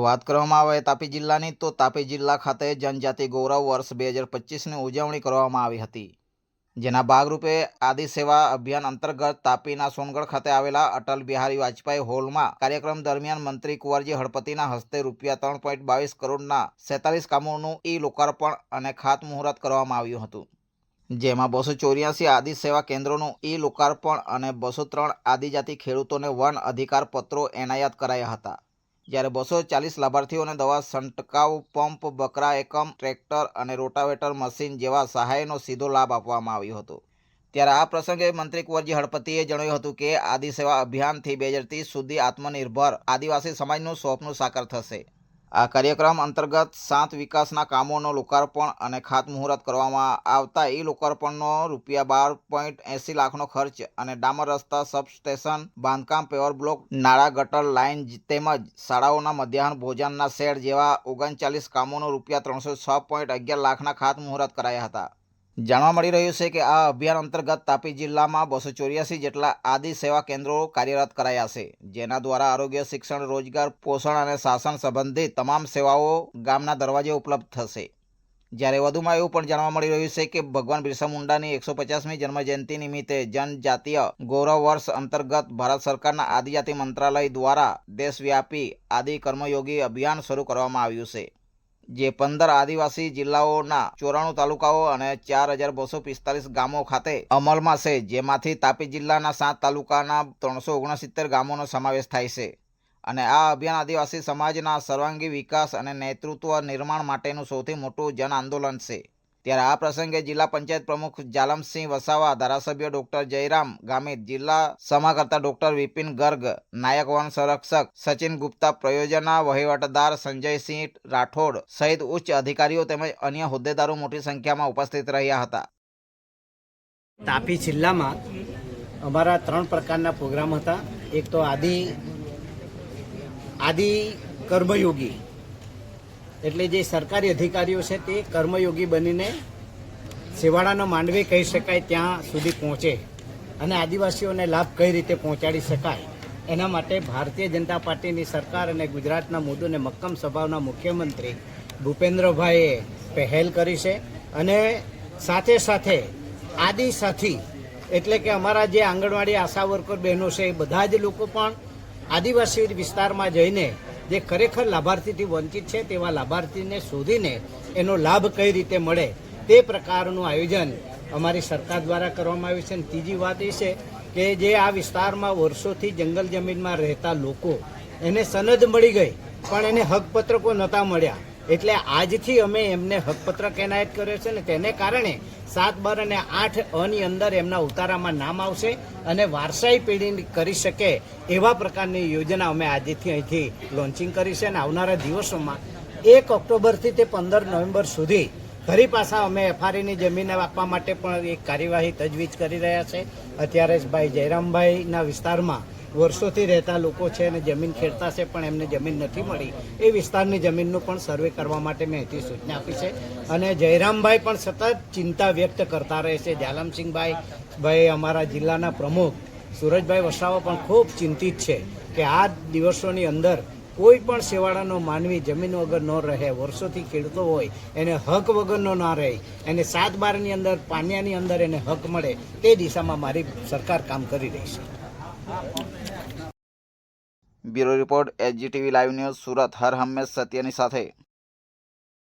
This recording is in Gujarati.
વાત કરવામાં આવે તાપી જિલ્લાની, તો તાપી જિલ્લા ખાતે જનજાતિ ગૌરવ વર્ષ બે હજાર પચીસની ઉજવણી કરવામાં આવી હતી. જેના ભાગરૂપે આદિ સેવા અભિયાન અંતર્ગત તાપીના સોનગઢ ખાતે આવેલા અટલ બિહારી વાજપેયી હોલમાં કાર્યક્રમ દરમિયાન મંત્રી કુંવરજી હળપતિના હસ્તે રૂપિયા ત્રણ પોઈન્ટ બાવીસ કરોડના સેતાલીસ કામોનું ઈ લોકાર્પણ અને ખાતમુહૂર્ત કરવામાં આવ્યું હતું. જેમાં બસો ચોર્યાસી આદિ સેવા કેન્દ્રોનું ઈ લોકાર્પણ અને બસો ત્રણ આદિજાતિ ખેડૂતોને વન અધિકાર પત્રો એનાયત કરાયા હતા. જ્યારે બસો ચાલીસ લાભાર્થીઓને દવા છંટકાવ પંપ, બકરા એકમ, ટ્રેક્ટર અને રોટાવેટર મશીન જેવા સહાયનો સીધો લાભ આપવામાં આવ્યો હતો. ત્યારે આ પ્રસંગે મંત્રી કુંવરજી હળપતિએ જણાવ્યું હતું કે, આદિ સેવા અભિયાનથી બે હજાર ત્રીસ સુધી આત્મનિર્ભર આદિવાસી સમાજનું સ્વપ્ન સાકાર થશે. આ કાર્યક્રમ અંતર્ગત સાત વિકાસના કામોનો લોકાર્પણ અને ખાતમુહૂર્ત કરવામાં આવતા એ લોકાર્પણનો રૂપિયા બાર પોઈન્ટ એંસી લાખનો ખર્ચ અને ડામર રસ્તા સબસ્ટેશન, બાંધકામ પેવર બ્લોક નાળા, ગટર, લાઇન તેમજ શાળાઓના મધ્યાહન ભોજનના શેડ જેવા ઓગણચાલીસ કામોનો રૂપિયા ત્રણસો છ પોઈન્ટ અગિયાર લાખના ખાતમુહૂર્ત કરાયા હતા. જાણવા મળી રહ્યું છે કે આ અભિયાન અંતર્ગત તાપી જિલ્લામાં બસો ચોર્યાસી જેટલા આદિ સેવા કેન્દ્રો કાર્યરત કરાયા છે, જેના દ્વારા આરોગ્ય, શિક્ષણ, રોજગાર, પોષણ અને શાસન સંબંધિત તમામ સેવાઓ ગામના દરવાજે ઉપલબ્ધ થશે. જ્યારે વધુમાં એવું પણ જાણવા મળી રહ્યું છે કે ભગવાન બિરસા મુંડાની એકસો પચાસમી જન્મજયંતિ નિમિત્તે જનજાતીય ગૌરવ વર્ષ અંતર્ગત ભારત સરકારના આદિજાતિ મંત્રાલય દ્વારા દેશવ્યાપી આદિ કર્મયોગી અભિયાન શરૂ કરવામાં આવ્યું છે. જે પંદર આદિવાસી જિલ્લાઓના ચોરાણું તાલુકાઓ અને ચાર હજાર બસો પિસ્તાલીસ ગામો ખાતે અમલમાં છે, જેમાંથી તાપી જિલ્લાના સાત તાલુકાના ત્રણસો ઓગણસિત્તેર ગામોનો સમાવેશ થાય છે. અને આ અભિયાન આદિવાસી સમાજના સર્વાંગી વિકાસ અને નેતૃત્વ નિર્માણ માટેનું સૌથી મોટું જન આંદોલન છે. ત્યારે આ પ્રસંગે જિલ્લા પંચાયત પ્રમુખ જાલમસિંહ વસાવા, ધારાસભ્ય ડોક્ટર જયરામ ગામિત, જિલ્લા સમાકર્તા ડોક્ટર વિપિન ગર્ગ, નાયક વન સંરક્ષક સચિન ગુપ્તા, પ્રયોજના વહીવટદાર સંજયસિંહ રાઠોડ સહિત ઉચ્ચ અધિકારીઓ તેમજ અન્ય હોદ્દેદારો મોટી સંખ્યામાં ઉપસ્થિત રહ્યા હતા. તાપી જિલ્લામાં અમારા ત્રણ પ્રકારના પ્રોગ્રામ હતા. એક તો આદિ આદિ કર્મયોગી એટલે જે સરકારી અધિકારીઓ છે તે કર્મયોગી બનીને છેવાડાનો માંડવી કહી શકાય ત્યાં સુધી પહોંચે અને આદિવાસીઓને લાભ કઈ રીતે પહોંચાડી શકાય એના માટે ભારતીય જનતા પાર્ટીની સરકાર અને ગુજરાતના મુદ્દોને મક્કમ સ્વભાવના મુખ્યમંત્રી ભૂપેન્દ્રભાઈએ પહેલ કરી છે અને સાથે સાથે આદિ સાથી એટલે કે અમારા જે આંગણવાડી આશા વર્કર બહેનો છે એ બધા જ લોકો પણ આદિવાસી વિસ્તારમાં જઈને જે ખરેખર લાભાર્થીથી વંચિત છે તેવા લાભાર્થીને શોધીને એનો લાભ કઈ રીતે મળે તે પ્રકારનું આયોજન અમારી સરકાર દ્વારા કરવામાં આવ્યું છે. અને ત્રીજી વાત એ છે કે જે આ વિસ્તારમાં વર્ષોથી જંગલ જમીનમાં રહેતા લોકો એને સનદ મળી ગઈ, પણ એને હકપત્રકો નહોતા મળ્યા. એટલે આજથી અમે એમને હકપત્રક એનાયત કર્યો છે ને તેને કારણે સાત, બાર અને આઠ અની અંદર એમના ઉતારામાં નામ આવશે અને વારસાઈ પેઢી કરી શકે એવા પ્રકારની યોજના અમે આજથી અહીંથી લોન્ચિંગ કરી છે અને આવનારા દિવસોમાં એક ઓક્ટોબરથી તે પંદર નવેમ્બર સુધી ફરી પાછા અમે એફઆરઈની જમીન આપવા માટે પણ એક કાર્યવાહી તજવીજ કરી રહ્યા છે. અત્યારે ભાઈ જયરામભાઈના વિસ્તારમાં વર્ષોથી રહેતા લોકો છે અને જમીન ખેડતા છે, પણ એમને જમીન નથી મળી. એ વિસ્તારની જમીનનું પણ સર્વે કરવા માટે મેં અહીંથી સૂચના આપી છે. અને જયરામભાઈ પણ સતત ચિંતા વ્યક્ત કરતા રહે છે. જાલમસિંહભાઈ ભાઈ અમારા જિલ્લાના પ્રમુખ, સુરજભાઈ વસાવા પણ ખૂબ ચિંતિત છે કે આ દિવસોની અંદર કોઈ પણ સેવાડાનો માનવી જમીન વગર ન રહે, વર્ષોથી ખેડતો હોય, એને હક વગરનો ના રહે, એને સાત બારની અંદર, પાનિયાની અંદર એને હક મળે, તે દિશામાં મારી સરકાર કામ કરી રહી છે. Bureau report HGTV live news Surat. હર હંમેશ સત્યની સાથે.